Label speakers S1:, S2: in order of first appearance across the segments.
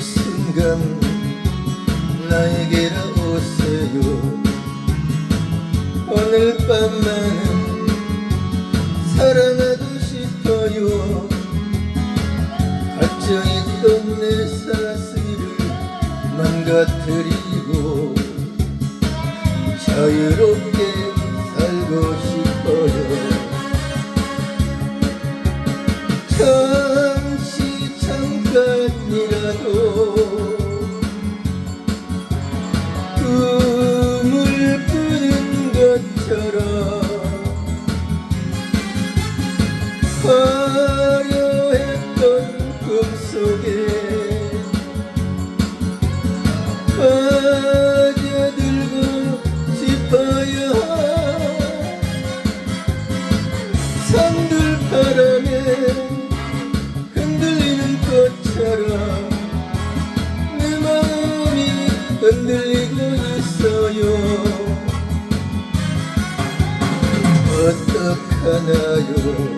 S1: 순간 나에게로 오세요. 오늘 밤만은 사랑하고 싶어요. 갇혀있던 내 사슬을 망가뜨리고 자유롭게 화려했던 꿈속에 빠져들고 싶어요. 산들 바람에 흔들리는 꽃처럼 내 마음이 흔들리고 있어요. 어떡하나요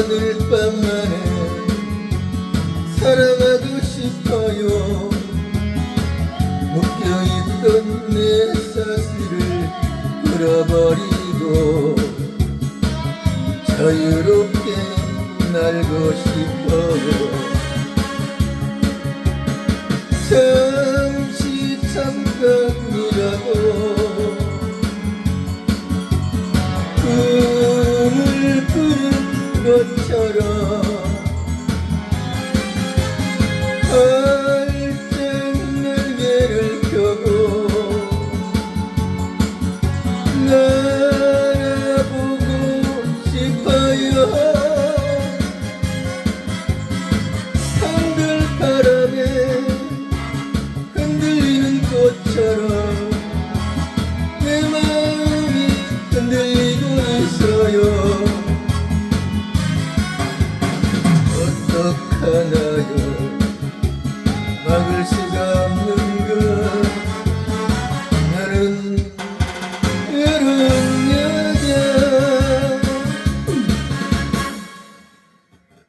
S1: 오늘 밤만에 사랑하고 싶어요. 묶여있던 내 사슬을 풀어버리고 자유롭게 날고 싶어요. 잠시 잠깐 years ago.